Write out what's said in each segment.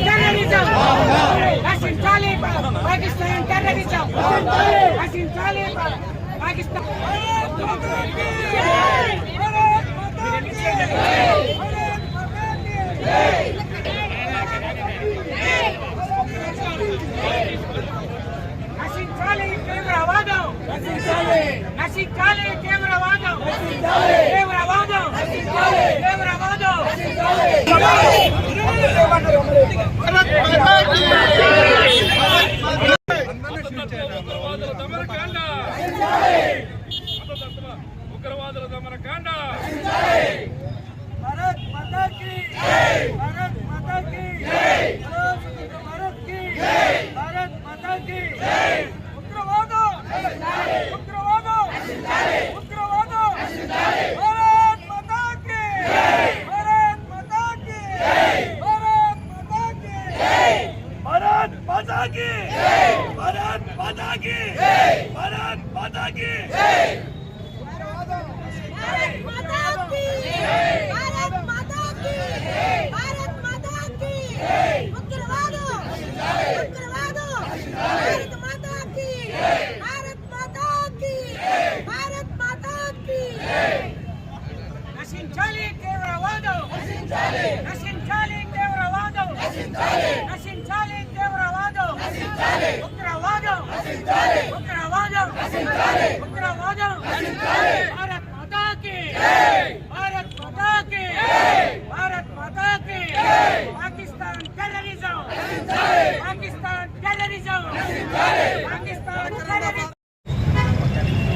Terrorism నశించాలి Pakistan terrorism నశించాలి తీవ్రవాదం తీవ్రవాదం తీవ్రవాదం ఉగ్రవాదుల దమనకాండ ఉగ్రవాదుల దమనకాండ భారత్ మాతా కీ జై భారత్ మాతా కీ జై భారత్ కీ జై! భారత్ మాతా కీ జై ఉగ్రవాదం! ఉగ్రవాదం! ఉగ్రవాదం! భారత్ మాతా కీ జై భారత్ నశించాలి తీవ్రవాదం నశించాలి నశించాలి తీవ్రవాదం నశించాలి నశించాలి తీవ్రవాదం నశించాలి ఉగ్రవాదం నశించాలి ఉగ్రవాదం నశించాలి ఉగ్రవాదం నశించాలి భారత్ మాతా కి జై భారత్ మాతా కి జై భారత్ మాతా కి జై పాకిస్తాన్ టెర్రరిజం నశించాలి పాకిస్తాన్ టెర్రరిజం నశించాలి పాకిస్తాన్ టెర్రరిజం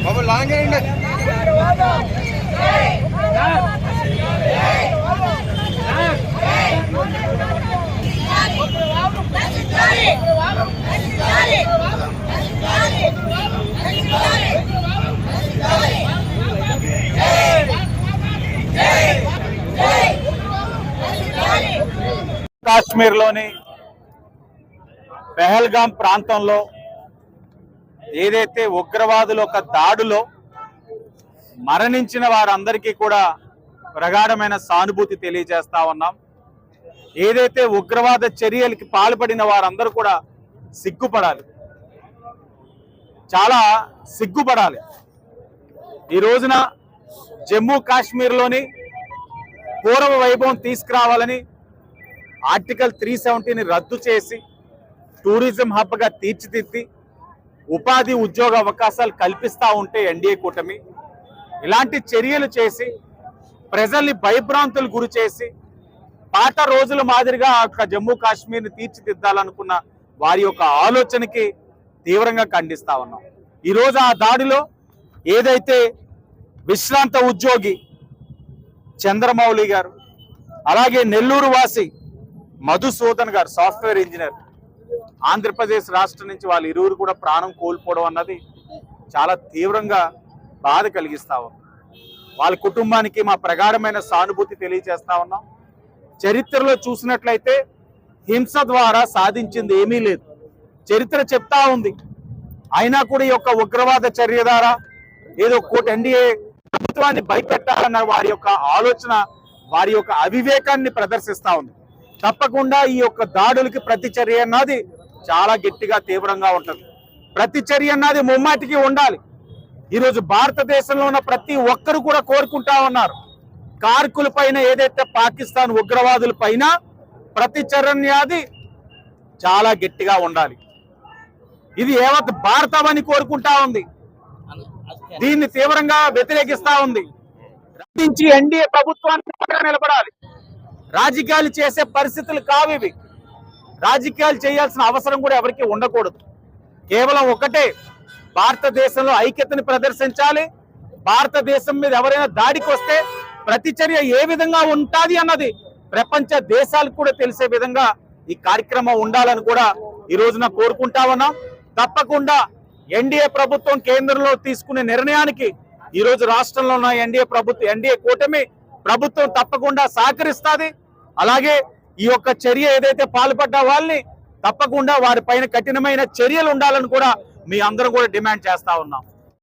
బాబు లాంగ్ అయ్యండి కాశ్మీర్లోని పెహల్గాం ప్రాంతంలో ఏదైతే ఉగ్రవాదుల ఒక దాడులో మరణించిన వారందరికీ కూడా ప్రగాఢమైన సానుభూతి తెలియజేస్తా ఉన్నాం. ఏదైతే ఉగ్రవాద చర్యలకి పాల్పడిన వారందరూ కూడా సిగ్గుపడాలి. చాలా సిగ్గుపడాలి. ఈ రోజున జమ్మూ కాశ్మీర్లోని పూర్వ వైభవం తీసుకురావాలని ఆర్టికల్ త్రీ సెవెంటీని రద్దు చేసి టూరిజం హబ్గా తీర్చిదిద్ది ఉపాధి ఉద్యోగ అవకాశాలు కల్పిస్తూ ఉంటే ఎన్డీఏ కూటమి. ఇలాంటి చర్యలు చేసి ప్రజల్ని భయభ్రాంతులు గురి చేసి పాత రోజుల మాదిరిగా ఆ జమ్మూ కాశ్మీర్ని తీర్చిదిద్దాలనుకున్న వారి యొక్క ఆలోచనకి తీవ్రంగా ఖండిస్తా ఉన్నాం. ఈరోజు ఆ దాడిలో ఏదైతే విశ్రాంత ఉద్యోగి చంద్రమౌళి గారు అలాగే నెల్లూరు వాసి మధుసూదన్ గారు సాఫ్ట్వేర్ ఇంజనీర్. ఆంధ్రప్రదేశ్ రాష్ట్రం నుంచి వాళ్ళ ఇరువురు కూడా ప్రాణం కోల్పోవడం అన్నది చాలా తీవ్రంగా బాధ కలిగిస్తా వాళ్ళ కుటుంబానికి మా ప్రగాఢమైన సానుభూతి తెలియజేస్తా ఉన్నాం. చరిత్రలో చూసినట్లయితే హింస ద్వారా సాధించింది ఏమీ లేదు. చరిత్ర చెప్తా ఉంది. అయినా కూడా ఈ యొక్క ఉగ్రవాద చర్య ద్వారా ఏదో కోటి ఎన్డీఏ ప్రభుత్వాన్ని భయపెట్టాలన్న వారి యొక్క ఆలోచన వారి యొక్క అవివేకాన్ని ప్రదర్శిస్తా ఉంది. తప్పకుండా ఈ యొక్క దాడులకి ప్రతి చర్య అన్నది చాలా గట్టిగా తీవ్రంగా ఉంటుంది. ప్రతి చర్య అన్నది ముమ్మాటికి ఉండాలి. ఈరోజు భారతదేశంలో ఉన్న ప్రతి ఒక్కరు కూడా కోరుకుంటా ఉన్నారు. కార్కుల పైన ఏదైతే పాకిస్తాన్ ఉగ్రవాదుల పైన ప్రతి చాలా గట్టిగా ఉండాలి. ఇది ఏవత్ భారతం అని కోరుకుంటా ఉంది. దీన్ని తీవ్రంగా వ్యతిరేకిస్తా ఉంది. రద్దించి ఎన్డీఏ ప్రభుత్వానికి నిలబడాలి. రాజకీయాలు చేసే పరిస్థితులు కావు ఇవి. రాజకీయాలు చేయాల్సిన అవసరం కూడా ఎవరికి ఉండకూడదు. కేవలం ఒకటే భారతదేశంలో ఐక్యతను ప్రదర్శించాలి. భారతదేశం మీద ఎవరైనా దాడికి వస్తే ప్రతిచర్య ఏ విధంగా ఉంటుంది అన్నది ప్రపంచ దేశాలకు కూడా తెలిసే విధంగా ఈ కార్యక్రమం ఉండాలని కూడా ఈ రోజున కోరుకుంటా ఉన్నాం. తప్పకుండా ఎన్డీఏ ప్రభుత్వం కేంద్రంలో తీసుకునే నిర్ణయానికి ఈ రోజు రాష్ట్రంలో ఉన్న ఎన్డీఏ ప్రభుత్వం ఎన్డీఏ కూటమి ప్రభుత్వం తప్పకుండా సహకరిస్తుంది. అలాగే ఈ యొక్క చర్య ఏదైతే పాల్పడ్డ వాళ్ళని తప్పకుండా వారి పైన కఠినమైన చర్యలు ఉండాలని కూడా మీ అందరం కూడా డిమాండ్ చేస్తా ఉన్నాం.